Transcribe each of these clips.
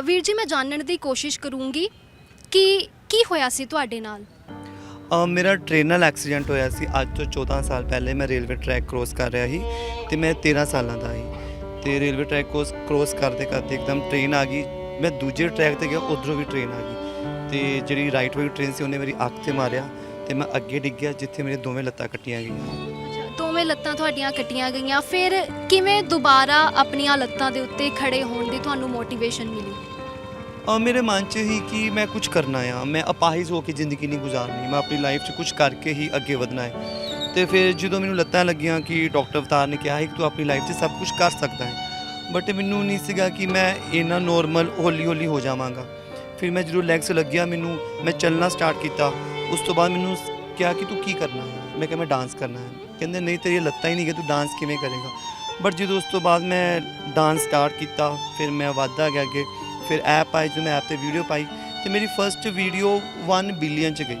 ਵੀਰ ਜੀ ਮੈਂ ਜਾਣਨ ਦੀ ਕੋਸ਼ਿਸ਼ ਕਰੂੰਗੀ ਕਿ ਕੀ ਹੋਇਆ ਸੀ ਤੁਹਾਡੇ ਨਾਲ? ਅ, ਮੇਰਾ ਟ੍ਰੇਨ ਨਾਲ ਐਕਸੀਡੈਂਟ ਹੋਇਆ ਸੀ। ਅੱਜ ਤੋਂ 14 ਸਾਲ ਪਹਿਲੇ ਮੈਂ ਰੇਲਵੇ ਟਰੈਕ ਕ੍ਰੋਸ ਕਰ ਰਿਹਾ ਸੀ ਤੇ ਮੈਂ 13 ਸਾਲਾਂ ਦਾ ਸੀ। ਤੇ ਰੇਲਵੇ ਟਰੈਕ ਕੋਸ ਕ੍ਰੋਸ ਕਰਦੇ ਕਰਦੇ ਇੱਕਦਮ ਟ੍ਰੇਨ ਆ ਗਈ। ਮੈਂ ਦੂਜੇ ਟਰੈਕ ਤੇ ਗਿਆ ਉਧਰੋਂ ਵੀ ਟ੍ਰੇਨ ਆ ਗਈ। ਤੇ ਜਿਹੜੀ ਰਾਈਟ ਵਾਲੀ ਟ੍ਰੇਨ ਸੀ ਉਹਨੇ ਮੇਰੀ ਅੱਖ ਤੇ ਮਾਰਿਆ ਤੇ ਮੈਂ ਅੱਗੇ ਡਿੱਗ ਗਿਆ ਜਿੱਥੇ ਮੇਰੇ ਦੋਵੇਂ ਲੱਤਾਂ ਕੱਟੀਆਂ ਗਈਆਂ। ਦੋਵੇਂ ਲੱਤਾਂ ਤੁਹਾਡੀਆਂ ਕੱਟੀਆਂ ਗਈਆਂ। ਫਿਰ ਕਿਵੇਂ ਦੁਬਾਰਾ ਆਪਣੀਆਂ ਲੱਤਾਂ ਦੇ ਉੱਤੇ ਖੜੇ ਹੋਣ ਦੀ ਤੁਹਾਨੂੰ ਮੋਟੀਵੇਸ਼ਨ ਮਿਲੀ? ਅ, ਮੇਰੇ ਮਨ 'ਚ ਹੀ ਕਿ ਮੈਂ ਕੁਝ ਕਰਨਾ ਆ। ਮੈਂ ਅਪਾਹਿਜ ਹੋ ਕੇ ਜ਼ਿੰਦਗੀ ਨਹੀਂ ਗੁਜ਼ਾਰਨੀ। ਮੈਂ ਆਪਣੀ ਲਾਈਫ 'ਚ ਕੁਝ ਕਰਕੇ ਹੀ ਅੱਗੇ ਵਧਣਾ ਹੈ। ਤੇ ਫਿਰ ਜਦੋਂ ਮੈਨੂੰ ਲੱਤਾਂ ਲੱਗੀਆਂ ਕਿ ਡਾਕਟਰ ਅਵਤਾਰ ਨੇ ਕਿਹਾ ਹੈ ਕਿ ਤੂੰ ਆਪਣੀ ਲਾਈਫ 'ਚ ਸਭ ਕੁਝ ਕਰ ਸਕਦਾ ਹੈ। ਬਟ ਮੈਨੂੰ ਨਹੀਂ ਸੀਗਾ ਕਿ ਮੈਂ ਇੰਨਾ ਨੋਰਮਲ ਹੌਲੀ ਹੌਲੀ ਹੋ ਜਾਵਾਂਗਾ। ਫਿਰ ਮੈਂ ਜਦੋਂ ਲੈਗਸ ਲੱਗਿਆ ਮੈਨੂੰ ਮੈਂ ਚੱਲਣਾ ਸਟਾਰਟ ਕੀਤਾ। ਉਸ ਤੋਂ ਬਾਅਦ ਮੈਨੂੰ ਸ- ਕਿਹਾ ਕਿ ਤੂੰ ਕੀ ਕਰਨਾ ਹੈ? ਮੈਂ ਕਿਹਾ ਮੈਂ ਡਾਂਸ ਕਰਨਾ ਹੈ। ਕਹਿੰਦੇ ਨਹੀਂ ਤੇਰੀ ਲੱਤਾਂ ਹੀ ਨਹੀਂ ਕਿ ਤੂੰ ਡਾਂਸ ਕਿਵੇਂ ਕਰੇਗਾ? ਬਟ ਜਦੋਂ ਉਸ ਤੋਂ ਬਾਅਦ ਮੈਂ ਡਾਂਸ ਸਟਾਰਟ ਕੀਤਾ ਫਿਰ ਮੈਂ ਵੱਧਦਾ ਗਿਆ ਅੱਗੇ। ਫਿਰ ਐਪ ਆਈ ਜਦੋਂ ਮੈਂ ਐਪ ਤੇ ਵੀਡੀਓ ਪਾਈ ਤੇ ਮੇਰੀ ਫਰਸਟ ਵੀਡੀਓ 1 ਬਿਲੀਅਨ ਚ ਗਈ।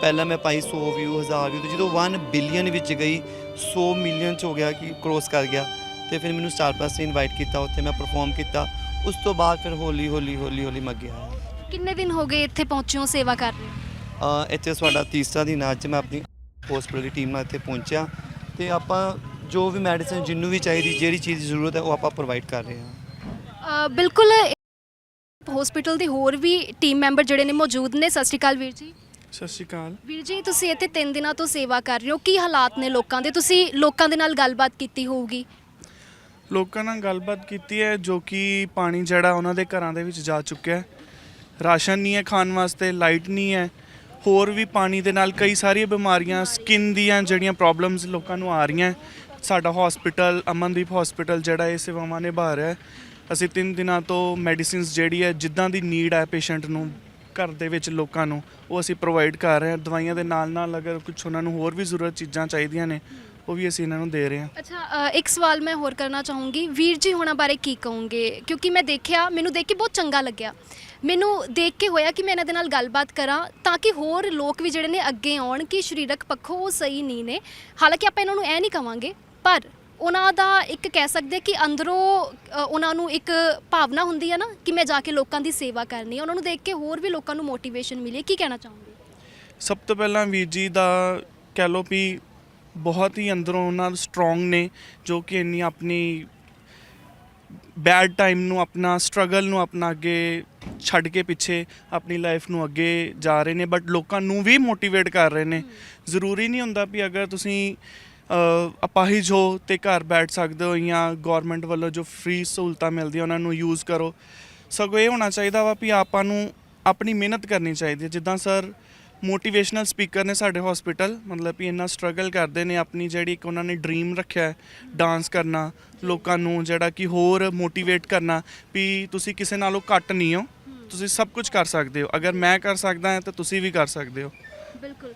ਪਹਿਲਾਂ ਮੈਂ ਪਾਈ 100 ਵਿਊ 1000 ਵਿਊ ਤੇ ਜਦੋਂ 1 ਬਿਲੀਅਨ ਵਿੱਚ ਗਈ 100 ਮਿਲੀਅਨ ਚ ਹੋ ਗਿਆ ਕਿ ਕ੍ਰੋਸ ਕਰ ਗਿਆ। ਤੇ ਫਿਰ ਮੈਨੂੰ ਸਟਾਰ ਪਲੱਸ ਨੇ ਇਨਵਾਈਟ ਕੀਤਾ ਉੱਥੇ ਮੈਂ ਪਰਫਾਰਮ ਕੀਤਾ। ਉਸ ਤੋਂ ਬਾਅਦ ਫਿਰ ਹੌਲੀ ਹੌਲੀ ਹੌਲੀ ਹੌਲੀ ਮੈਂ ਗਿਆ ਕਿੰਨੇ ਦਿਨ ਹੋ ਗਏ ਇੱਥੇ ਪਹੁੰਚੇ ਹੋ ਸੇਵਾ ਕਰ ਰਹੇ ਹੋ? ਅ, ਇੱਥੇ ਸਾਡਾ ਤੀਸਰਾ ਦਿਨ ਅੱਜ ਮੈਂ ਆਪਣੀ ਹਸਪੀਟਲ ਦੀ ਟੀਮ ਨਾਲ ਇੱਥੇ ਪਹੁੰਚਿਆ। ਤੇ ਆਪਾਂ ਜੋ ਵੀ ਮੈਡੀਸਨ ਜਿੰਨੂੰ ਵੀ ਚਾਹੀਦੀ ਜਿਹੜੀ ਚੀਜ਼ ਦੀ ਜ਼ਰੂਰਤ ਹੈ ਉਹ ਆਪਾਂ ਪ੍ਰੋਵਾਈਡ ਕਰ ਰਹੇ ਹਾਂ। ਬਿਲਕੁਲ ਹਸਪੀਟਲ ਦੇ ਹੋਰ ਵੀ ਟੀਮ ਮੈਂਬਰ ਜਿਹੜੇ ਨੇ ਮੌਜੂਦ ਨੇ। ਸਤਿ ਸ਼੍ਰੀ ਅਕਾਲ ਵੀਰ ਜੀ। ਸਤਿ ਸ਼੍ਰੀ ਅਕਾਲ। ਵੀਰ ਜੀ ਤੁਸੀਂ ਇੱਥੇ 3 ਦਿਨਾਂ ਤੋਂ ਸੇਵਾ ਕਰ ਰਹੇ ਹੋ। ਕੀ ਹਾਲਾਤ ਨੇ ਲੋਕਾਂ ਦੇ? ਤੁਸੀਂ ਲੋਕਾਂ ਦੇ ਨਾਲ ਗੱਲਬਾਤ ਕੀਤੀ ਹੋਊਗੀ। ਲੋਕਾਂ ਨਾਲ ਗੱਲਬਾਤ ਕੀਤੀ ਹੈ ਜੋ ਕਿ ਪਾਣੀ ਜਿਹੜਾ ਉਹਨਾਂ ਦੇ ਘਰਾਂ ਦੇ ਵਿੱਚ ਜਾ ਚੁੱਕਿਆ ਹੈ। ਰਾਸ਼ਨ ਨਹੀਂ ਹੈ ਖਾਣ ਵਾਸਤੇ ਲਾਈਟ ਨਹੀਂ ਹੈ। ਹੋਰ ਵੀ ਪਾਣੀ ਦੇ ਨਾਲ ਕਈ ਸਾਰੀਆਂ ਬਿਮਾਰੀਆਂ ਸਕਿਨ ਦੀਆਂ ਜਿਹੜੀਆਂ ਪ੍ਰੋਬਲਮਸ ਲੋਕਾਂ ਨੂੰ ਆ ਰਹੀਆਂ। ਹੈ। ਸਾਡਾ ਹਸਪੀਟਲ ਅਮਨਦੀਪ ਹਸਪੀਟਲ ਜਿਹੜਾ ਇਹ ਸੇਵਾਵਾਂ ਨਿਭਾ ਰਿਹਾ ਹੈ। ਅਸੀਂ 3 ਦਿਨਾਂ ਤੋਂ ਮੈਡੀਸਿਨਸ ਜਿਹੜੀ ਹੈ ਜਿੱਦਾਂ ਦੀ ਨੀਡ ਹੈ ਪੇਸ਼ੈਂਟ ਨੂੰ ਘਰ ਦੇ ਵਿੱਚ ਲੋਕਾਂ ਨੂੰ ਉਹ ਅਸੀਂ ਪ੍ਰੋਵਾਈਡ ਕਰ ਰਹੇ ਹਾਂ। ਦਵਾਈਆਂ ਦੇ ਨਾਲ ਨਾਲ ਅਗਰ ਕੁਝ ਉਹਨਾਂ ਨੂੰ ਹੋਰ ਵੀ ਜ਼ਰੂਰਤ ਚੀਜ਼ਾਂ ਚਾਹੀਦੀਆਂ ਨੇ ਉਹ ਵੀ ਅਸੀਂ ਇਹਨਾਂ ਨੂੰ ਦੇ ਰਹੇ ਹਾਂ। ਅੱਛਾ ਅ, ਇੱਕ ਸਵਾਲ ਮੈਂ ਹੋਰ ਕਰਨਾ ਚਾਹੂੰਗੀ। ਵੀਰ ਜੀ ਹੋਣਾ ਬਾਰੇ ਕੀ ਕਹੋਗੇ? ਕਿਉਂਕਿ ਮੈਂ ਦੇਖਿਆ ਮੈਨੂੰ ਦੇਖ ਕੇ ਬਹੁਤ ਚੰਗਾ ਲੱਗਿਆ। ਮੈਨੂੰ ਦੇਖ ਕੇ ਹੋਇਆ ਕਿ ਮੈਂ ਇਹਨਾਂ ਦੇ ਨਾਲ ਗੱਲਬਾਤ ਕਰਾਂ ਤਾਂ ਕਿ ਹੋਰ ਲੋਕ ਵੀ ਜਿਹੜੇ ਨੇ ਅੱਗੇ ਆਉਣ ਕਿ ਸਰੀਰਕ ਪੱਖੋਂ ਉਹ ਸਹੀ ਨਹੀਂ ਨੇ। ਹਾਲਾਂਕਿ ਆਪਾਂ ਇਹਨਾਂ ਨੂੰ ਇਹ ਨਹੀਂ ਕਵਾਂਗੇ ਪਰ ਉਹਨਾਂ ਦਾ ਇੱਕ ਕਹਿ ਸਕਦੇ ਕਿ ਅੰਦਰੋਂ ਅ, ਉਹਨਾਂ ਨੂੰ ਇੱਕ ਭਾਵਨਾ ਹੁੰਦੀ ਹੈ ਨਾ ਕਿ ਮੈਂ ਜਾ ਕੇ ਲੋਕਾਂ ਦੀ ਸੇਵਾ ਕਰਨੀ ਹੈ। ਉਹਨਾਂ ਨੂੰ ਦੇਖ ਕੇ ਹੋਰ ਵੀ ਲੋਕਾਂ ਨੂੰ ਮੋਟੀਵੇਸ਼ਨ ਮਿਲੀ। ਕੀ ਕਹਿਣਾ ਚਾਹੋਗੇ? ਸਭ ਤੋਂ ਪਹਿਲਾਂ ਵੀਰ ਜੀ ਦਾ ਕਹਿ ਲਓ ਵੀ ਬਹੁਤ ਹੀ ਅੰਦਰੋਂ ਉਹਨਾਂ ਸਟਰੋਂਗ ਨੇ ਜੋ ਕਿ ਇੰਨੀ ਆਪਣੀ ਬੈਡ ਟਾਈਮ ਨੂੰ ਆਪਣਾ ਸਟਰਗਲ ਨੂੰ ਆਪਣਾ ਅੱਗੇ ਛੱਡ ਕੇ ਪਿੱਛੇ ਆਪਣੀ ਲਾਈਫ ਨੂੰ ਅੱਗੇ ਜਾ ਰਹੇ ਨੇ ਬਟ ਲੋਕਾਂ ਨੂੰ ਵੀ ਮੋਟੀਵੇਟ ਕਰ ਰਹੇ ਨੇ। ਜ਼ਰੂਰੀ ਨਹੀਂ ਹੁੰਦਾ ਵੀ ਅਗਰ ਤੁਸੀਂ ਅਪਾਹਿਜ ਹੋ ਤੇ ਘਰ ਬੈਠ ਸਕਦੇ ਹੋ ਜਾਂ ਗਵਰਨਮੈਂਟ ਵੱਲੋਂ ਜੋ ਫ੍ਰੀ ਸਹੂਲਤਾਂ ਮਿਲਦੀਆਂ, ਉਹਨਾਂ ਨੂੰ ਯੂਜ਼ ਕਰੋ। ਸਗੋਂ ਇਹ ਹੋਣਾ ਚਾਹੀਦਾ ਵਾ ਵੀ ਆਪਾਂ ਨੂੰ ਆਪਣੀ ਮਿਹਨਤ ਕਰਨੀ ਚਾਹੀਦੀ ਹੈ। ਜਿੱਦਾਂ ਸਰ ਮੋਟੀਵੇਸ਼ਨਲ ਸਪੀਕਰ ਨੇ ਸਾਡੇ ਹਸਪੀਟਲ ਮਤਲਬ ਕਿ ਇੰਨਾ ਸਟਰਗਲ ਕਰਦੇ ਨੇ ਆਪਣੀ ਜਿਹੜੀ ਇੱਕ ਉਹਨਾਂ ਨੇ ਡ੍ਰੀਮ ਰੱਖਿਆ ਹੈ ਡਾਂਸ ਕਰਨਾ, ਲੋਕਾਂ ਨੂੰ ਜਿਹੜਾ ਕਿ ਹੋਰ ਮੋਟੀਵੇਟ ਕਰਨਾ ਵੀ ਤੁਸੀਂ ਕਿਸੇ ਨਾਲੋਂ ਘੱਟ ਨਹੀਂ ਹੋ। ਤੁਸੀਂ ਸਭ ਕੁਝ ਕਰ ਸਕਦੇ ਹੋ। ਅਗਰ ਮੈਂ ਕਰ ਸਕਦਾ ਹਾਂ ਤਾਂ ਤੁਸੀਂ ਵੀ ਕਰ ਸਕਦੇ ਹੋ। ਬਿਲਕੁਲ।